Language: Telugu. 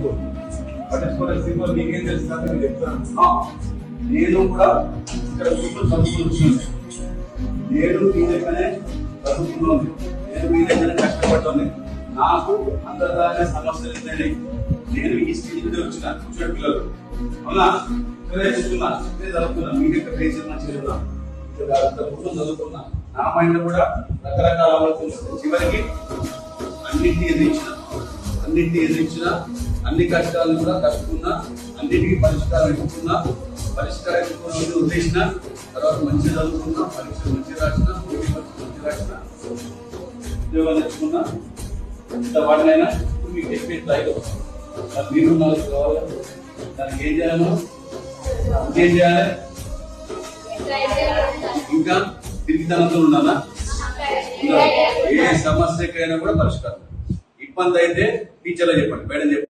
పట్టించుకో పట్టించుకోలే సింబల్ నీకేం తెలుసు నేను చెప్తాను. ఆ, నేను కూడా ఇక్కడ మీకు చదువుకుంటున్నాను నేను మీ దగ్గరనే చదువుకున్నాను నేను మీ దగ్గర కష్టపడ్డాను. నాకు అంతర్దాయ సమస్యలు ఉన్నాయి నేను ఈ స్టేజ్ మీద వచ్చిన కూర్చోటి పిల్లలు. అవునా? ఇక్కడే చూస్తున్నా ఇక్కడే చదువుతున్నా మీ దగ్గర పేజీలు చేరున్నా ఉన్నా ఇక్కడ అంత పుస్తకం నా మైండ్ కూడా రకరకాల ఆలోచనలు చివరికి అన్నింటినీ ఎదిరించిన అన్నింటినీ ఎదిరించిన అన్ని కష్టాలు కూడా కట్టుకున్నా అన్నిటికీ పరిష్కారం ఇచ్చుకున్నా పరిష్కారం ఎదుర్కొని ఉద్దేశిన తర్వాత మంచిగా చదువుకున్నా పరీక్ష మంచిగా రాసిన పోటీ పరీక్ష మంచి రాసిన ఉద్యోగాలు తెచ్చుకున్నా ఇంత వాటినైనా ఇప్పుడు మీకు చెప్పే స్థాయిలో నాకు మీరు నాలుగు కావాలి. దానికి ఏం చేయాలి ఇంకేం చేయాలి? ఇంకా తిరిగితనంతో ఉండాలా? ఏ సమస్యకైనా కూడా పరిష్కారం. ఇబ్బంది అయితే టీచర్లో చెప్పండి మేడం చెప్పండి.